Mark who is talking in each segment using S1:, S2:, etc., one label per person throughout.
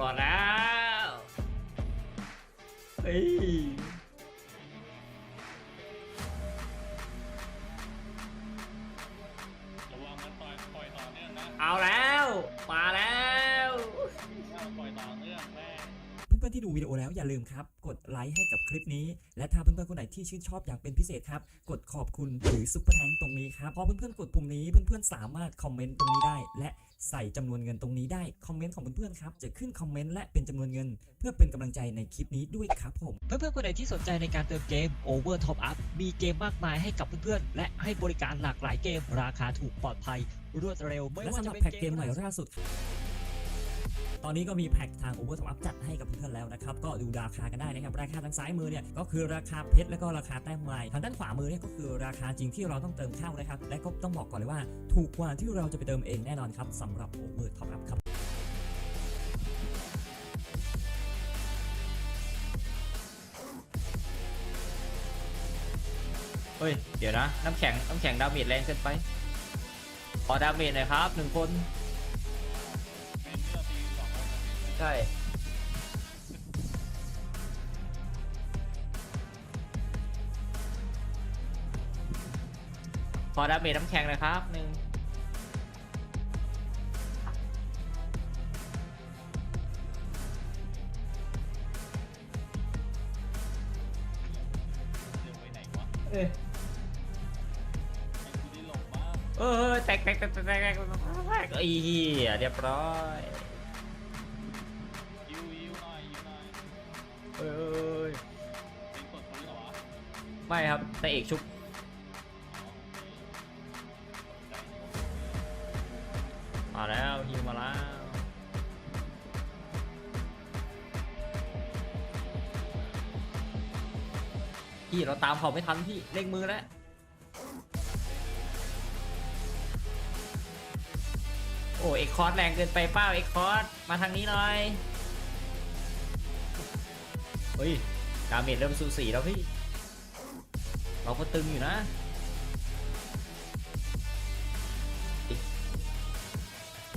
S1: รอดแล้วเฮ้ย
S2: อ
S1: แล้ว
S2: อย่า
S3: ลืมครับ กดไลค์ให้กับคลิปนี้ และถ้าเพื่อนๆคนไหนที่ชื่นชอบอย่างเป็นพิเศษครับ กดขอบคุณหรือซุปเปอร์แทงตรงนี้ครับพอเพื่อนๆกดปุ่มนี้เพื่อนๆสามารถคอมเมนต์ตรงนี้ได้ และใส่จำนวนเงินตรงนี้ได้คอมเมนต์ของเพื่อนๆครับจะขึ้นคอมเมนต์และเป็นจำนวนเงิน เพื่อเป็นกำลังใจในคลิปนี้ด้วยครับผมเพื่อนๆคนไหนที่สนใจในการเติมเกม Over Top Up มีเกมมากมายให้กับเพื่อนๆและให้บริการหลากหลายเกม ราคาถูกปลอดภัยรวดเร็วไม่ว่าจะเป็นแพ็กเกมใหม่ล่าสุด ตอนนี้ก็มีแพ็กทาง Over Top Up จัดให้กับเพื่อนๆแล้วนะครับ ก็ดูราคากันได้นะครับ ราคาทางซ้ายมือเนี่ยก็คือราคาเพชรแล้วก็ราคาแต้มไม้ทางด้านขวามือเนี่ยก็คือราคาจริงที่เราต้องเติมเข้านะครับ และก็ต้องบอกก่อนเลยว่า ถูกกว่าที่เราจะไปเติมเองแน่นอนครับสำหรับ Over Top Up ครับ
S1: เฮ้ย เดี๋ยวนะ น้ำแข็ง น้ำแข็งดาเมจแรงเกินไป ขอดาเมจหน่อยครับหนึ่งคน ใช่ขอดาเมจน้ำแข็งหนะครับหนึ่ง
S2: เดี๋ยวไปไหนวะ
S1: เอ้ย
S2: ไอ้กูได้หลงมาก
S1: เออแตกแตกแตกแตกแตกแตกแตกอีเรียบร้อย ไม่ครับแต่เอกชุบ
S2: อ๋อโอเคใจ
S1: มาแล้วฮิวมาแล้วพี่เราตามเขาไม่ทันพี่เร่งมือแล้วโอ้เอกคอร์สแรงเกินไปเป้าเอกคอร์สมาทางนี้หน่อยเฮ้ยดาเมจเริ่มสูสีแล้วพี่ เราก็ตึงอยู่นะ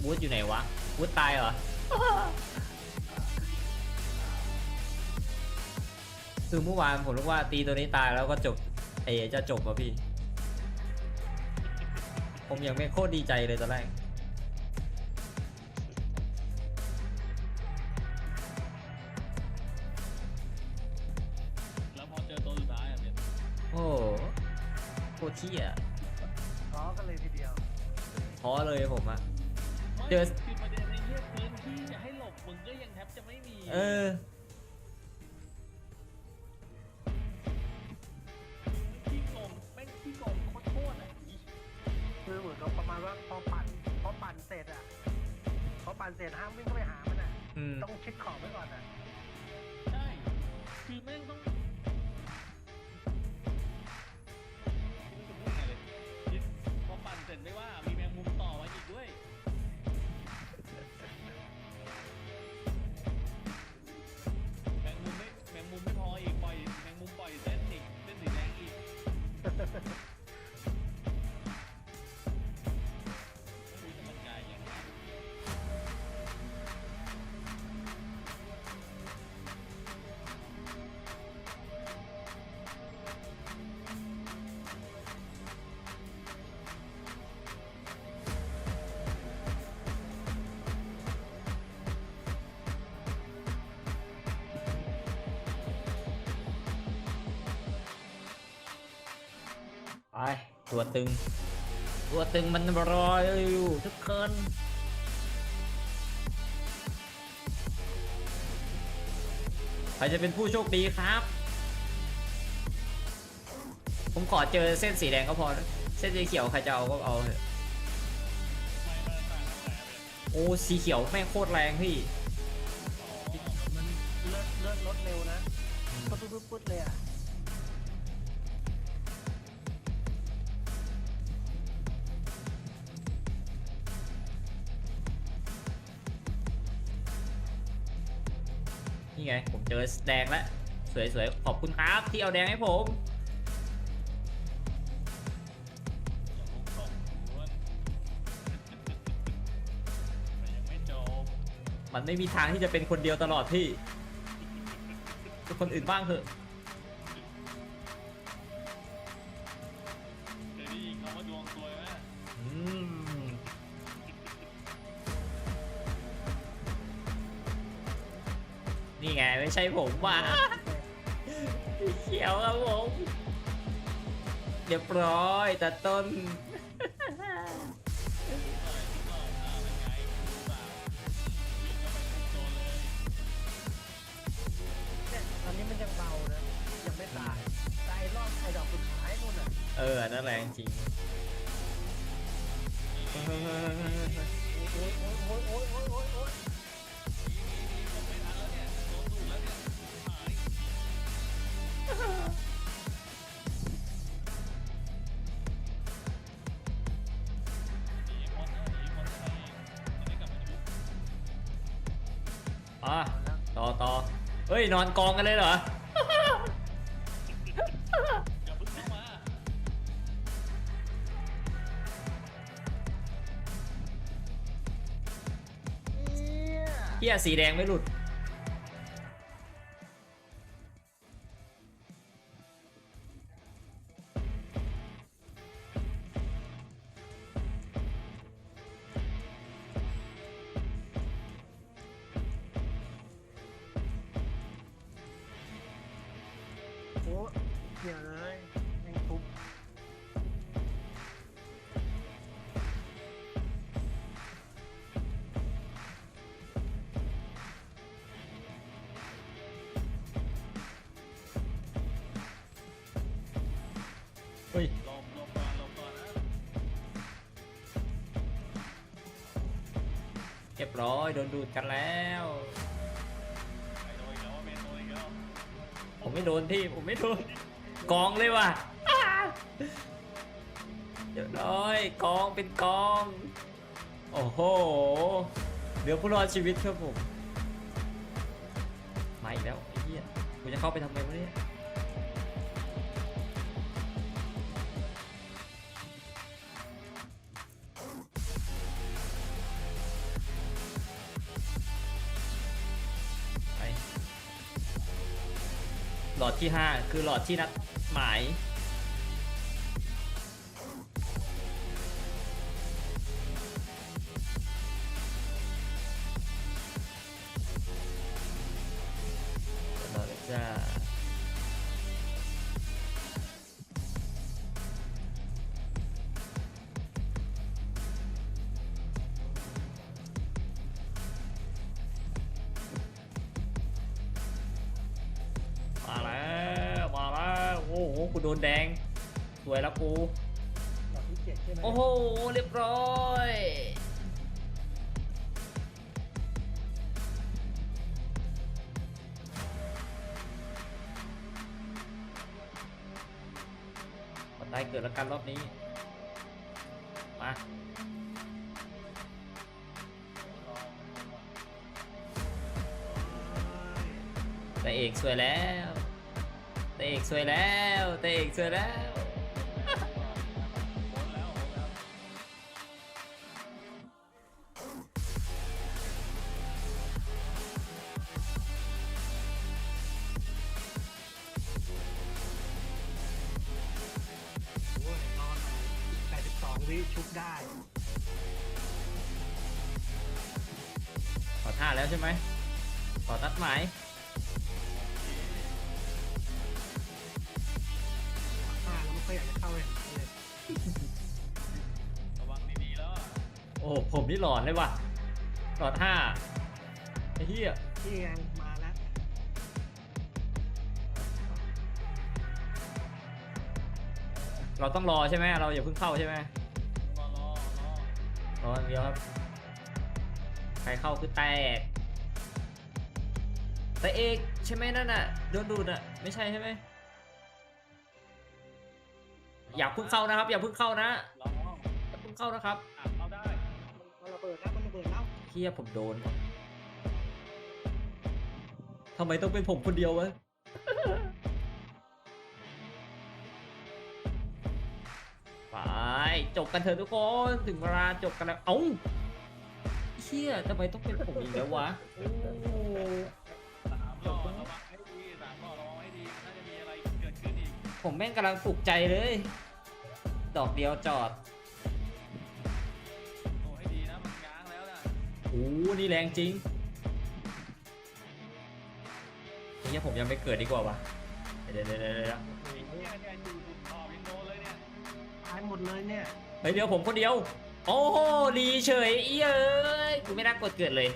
S1: วูดอยู่ไหนวะวูดตายเหรอคือเมื่อวานผมรู้ว่าตีตัวนี้ตายแล้วก็จบเอจะจบป่ะพี่ ผมยังไม่โคตรดีใจเลยตอนแรก
S2: ต
S1: รเที่ย
S4: ท้อกันเลยทีเดียว
S1: ท้อเลยผมอะ เจ
S2: เจ
S1: อ
S2: อคือประเด็นในเรื่องพื้นที่จะให้หลบมึงก็ยังแทบจะไม่มี
S1: เออ
S2: ที่โกงแม่งที่โกงโคตรๆอะอี
S4: คือเหมือนกับประมาณว่าพอปั่นพอปั่นเสร็จอะพอปั่นเสร็จห้ามวิ่งเข้าไปหามันอะ
S1: อืม
S4: ต้องเช็คของไว้ก่อนอะ
S2: ใช่ คือแม่งต้อง ร็จไม่ว่ามีแมงมุมต่อมาอีกด้วยแมงมุมไม่แมงมุมไม่พออีกปล่อยแมงมุมปล่อยเส้นอีกเส้นสีแดงอีก ไป
S1: ตัวตึง ตัวตึงมันรออยู่ทุกคนใครจะเป็นผู้โชคดีครับ ผมขอเจอเส้นสีแดงก็พอนะเส้นสีเขียวใครจะเอาก็เอาเถอะ
S2: ไม่ไม่ต่างกันแต่เป็น
S1: โอ้สีเขียวแม่งโคตรแรงพี่
S4: มันเลื่อนเลื่อนรถเร็วนะปุ๊บปุ๊บปุ๊บปุ๊บเลยอะ
S1: นี่ไง ผมเจอแดงแล้ว สวยๆ ขอบคุณครับที่เอาแดงให้ผม
S2: อย่างมุกตกล้วนแต่ยังไม่จบ
S1: มันไม่มีทางที่จะเป็นคนเดียวตลอดพี่เป็นคนอื่นบ้างเถอะ
S2: เคยได้ยินคำว่าดวงซวยไหม
S1: อืม ไงไม่ใช่ผมว่ะสีเขียวครับผมเรียบร้อยแต่ต้น
S2: หน่อยหน่อยอ่าเป็นไงรู้เปล่าวิ่งเข้าไปทุบโดนเลย
S4: เนี่ยตอนนี้มันยังเบานะ ยังไม่ตายแต่ไอ้รอบไอ้ดอกสุดท้ายนู่นน่ะ
S1: เอออันนั่นแรงจริงเฮ้ย
S4: โอ้ยโอ้ยโอ้ยโอ้ยโอ้ยโอ้ย อะ
S1: ต่อต่อเฮ้ย นอนกองกันเลยเหรอ
S2: อย่าเพึ่งเข้ามา
S4: เนี่ย
S1: เฮียสีแดงไม่หลุด
S4: เหี้ยเลยแม่งทุบ
S1: เฮ้ย
S2: ลมลมก่อนลมก่อนนะ
S1: เรียบร้อยโดนดูดกันแล้ว
S2: ไปโดนอีกแล้วเมนโดนอีกแล้ว
S1: ผมไม่โดนพี่ผมไม่โดน กองเลยว่ะเดี๋ยวน้อยกองเป็นกอง โอ้โหเดี๋ยวผู้รอดชีวิตครับผมมาอีกแล้วไอ้เหี้ยกูจะเข้าไปทำไมวะเนี่ย ลอดที่ 5 คือหลอดที่นัดหมาย กูโดนแดง สวยแล้วกู
S4: ดอกที่เจ็ดใช่ไหม
S1: โอ้โห เรียบร้อยขอตายเกิดแล้วกันรอบนี้ มา แต่เอกสวยแล้วแต่ เอกสวยแล้วแต่เอกสวยแล้ว
S2: พ้นแล้วพ้นแล้ว
S4: โอ้ยนอนแปดสิบสองวิชุบได้
S1: ขอท่าแล้วใช่ไหมขอตัดหมาย
S4: ค่อยอยากจะเข้าเลยเลย
S2: ระวังดีๆแล้วอะ
S1: โอ้โหผมนี่หลอนเลยว่ะหลอดห้าไอ้เหี้ย
S4: นี่ไงมาแล้ว
S1: เราต้องรอใช่ไหมเราอย่าเพิ่งเข้าใช่ไหม
S2: รอรอรอ
S1: รออย่างเดียวครับใครเข้าคือแตกแต่เอกใช่ไหมนั่นน่ะโดนดูดอะไม่ใช่ใช่ไหม อย่าเพิ่งเข้านะครับ อย่าเพิ่งเข้านะ
S2: รอรอ
S1: อย่าเพิ่งเข้านะครับ
S2: อะเข้าได้
S4: มันระเบิดแล้วมันระเบิดแล้ว
S1: เฮียผมโดนทำไมต้องเป็นผมคนเดียววะไปจบกันเถอะทุกคนถึงเวลาจบกันแล้วเอ้าเฮีชี่ยทำไมต้องเป็นผมอีกแล้ววะโอ้
S2: สามหลอดระวังให้ดีสามหลอดระวังให้ดีน่าจะมีอะไรเกิดขึ้นอีก
S1: ผมแม่งกำลังปลุกใจเลย ดอกเดียวจอด
S2: โอ้ให้ดีนะมันง้างแล้วนะ
S1: โอ้นี่แรงจริงเนี่ยผมยังไม่เกิดดีกว่าวะเดี๋ยวเดี๋ยวเดี๋ยวเดี๋ยว
S2: ไอ้เนี่ยเนี่ยอยู่บุดขอบยังโดนเลยเนี่ย
S4: ตายหมดเลยเนี่ย
S1: เฮ้ยเดี๋ยวผมคนเดียว โอ้โหรีเฉยเอ้ยเอ้ยกูไม่น่ากดเกิดเลย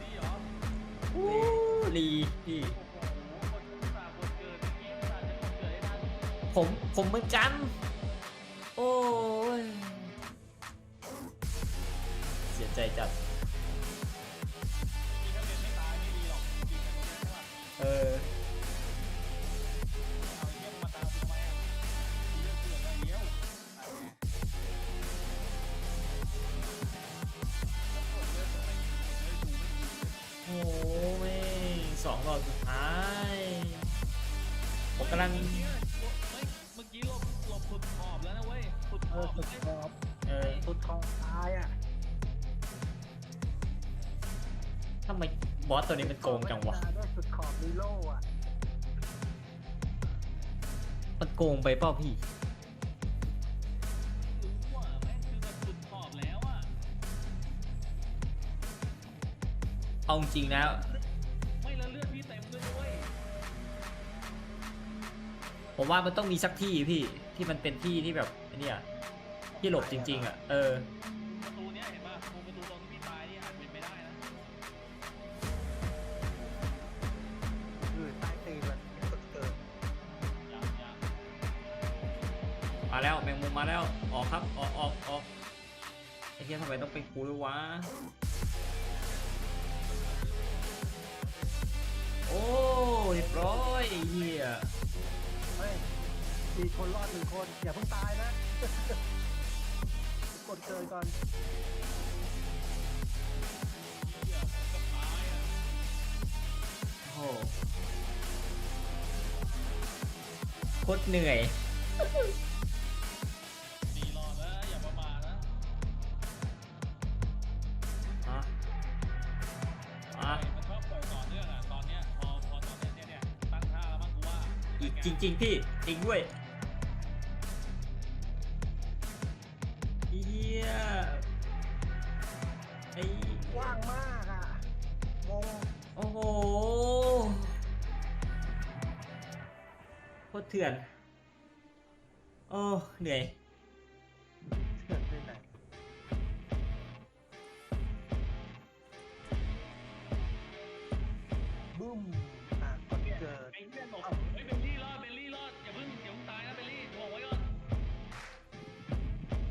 S2: นี่เหรอ
S1: โอ้รีพี่ ผมผมเหมือนกัน โอ้ย เสียใจจัด
S2: ทำไมบอส
S4: ตั
S1: วนี้มันโกงจังวะ
S4: สุดขอบนีโล่อะ
S1: มันโกงไปเปล่าพี่
S2: รู้ว่าแม่งแบบสุดขอบแล้วอะ
S1: เอาจริงนะ
S2: ไม่ล้วเลือดพี่เต็มด้วย
S1: ผมว่ามันต้องมีสักที่พี่ที่มันเป็นที่ที่แบบเนี่ยที่หลบจริง ๆ อะ เออ
S2: ประตูเนี้ยเห็นป่ะประตูตรงที่พี่ตายนี่อาจเป็นไปได้นะ
S4: แล้
S1: วแมงมุมมาแล้วออกครับออกออกออกไอ้เหี้ยทำไมต้องเป็นกูด้วยวะโอ้เรียบร้อยไอ้เหี้ย
S4: เฮ้ยมีคนรอดหนึ่งคน อย่าเพิ่งตายนะ กดเกินก่อน
S2: เหี้ยก็ตายอะ
S1: โอ้โหโคตรเหนื่อย จริงพี่จริงด้วยเฮียไอ้
S4: กว้างมากอะงง
S1: โอ้โหโคตรเถื่อน โอ้ เหนื่อย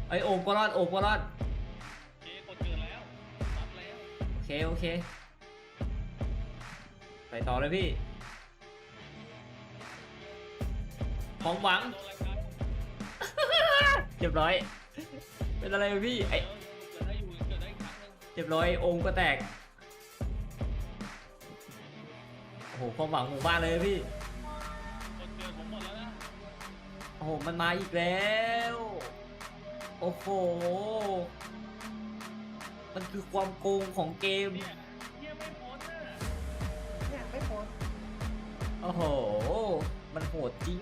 S4: ไอ
S1: โอมก็รอดโอมก็รอด
S2: เจ๊กดเกิดแล้วซัดแล้ว
S1: โอเคโอเค ไปต่อเลยพี่ ของหวัง
S2: โดนรายการ
S1: เรียบร้อย เป็นอะไรวะพี่ไอ
S2: เกิดได้อยู่เกิดได้อีกครั้งหนึง
S1: เรียบร้อยโอมก็แตก โอ้โหความหวังหมู่บ้านเลยพี่
S2: กดเกิดผมหมดแล้วนะ
S1: โอ้โห มันมาอีกแล้ว โอ้โห มันคือความโกงของเกม
S2: เนี่ยเหี้ยไม่พ้นน่ะ
S4: เนี่ยไม่พ้น
S1: โอ้โห มันโหดจริง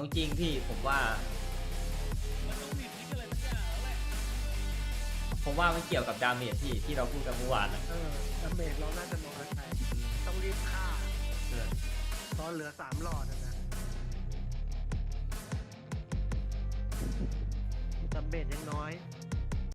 S2: ของ
S1: จริงพี่ผมว่า
S2: มันต้องผิดที่อะไรสักอย่างแล้วแหละ
S1: ผมว่ามันเกี่ยวกับดาเมจที่ที่เราพูดกันเมื่อวานนะ
S4: เออดาเมจเราน่าจะน้อยไปต้องรีบฆ่า
S1: เออ
S4: ตอนเหลือสามหลอดอะนะดาเมจยังน้อย